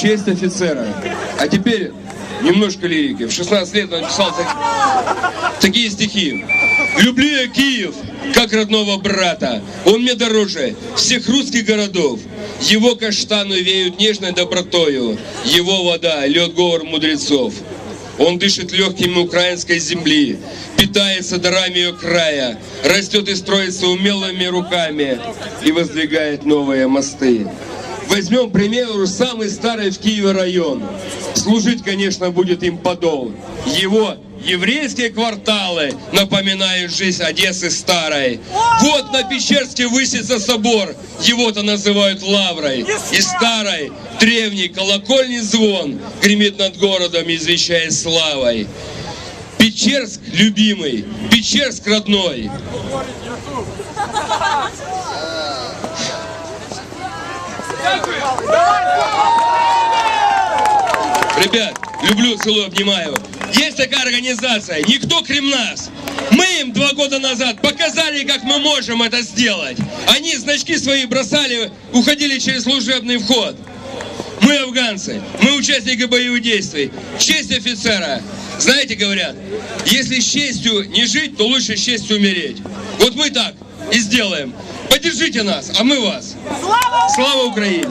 Честь офицера. А теперь немножко лирики. В 16 лет он написал так- такие стихи. «Люблю я Киев, как родного брата. Он мне дороже всех русских городов. Его каштаны веют нежной добротою. Его вода лед говор мудрецов. Он дышит легкими украинской земли, питается дарами ее края, растет и строится умелыми руками и воздвигает новые мосты. Возьмем, к примеру, самый старый в Киеве район. Служить, конечно, будет им подол. Его еврейские кварталы напоминают жизнь Одессы старой. Вот на Печерске высится собор, его-то называют Лаврой. И старой, древний колокольный звон гремит над городом, извещая славой. Печерск любимый, Печерск родной. Ребят, люблю, целую, обнимаю. Есть такая организация, никто крем нас. Мы им два года назад показали, как мы можем это сделать. Они значки свои бросали, уходили через служебный вход. Мы афганцы, мы участники боевых действий. Честь офицера. Знаете, говорят, если с честью не жить, то лучше с честью умереть. Вот мы так и сделаем. Поддержите нас, а мы вас. Слава Украине!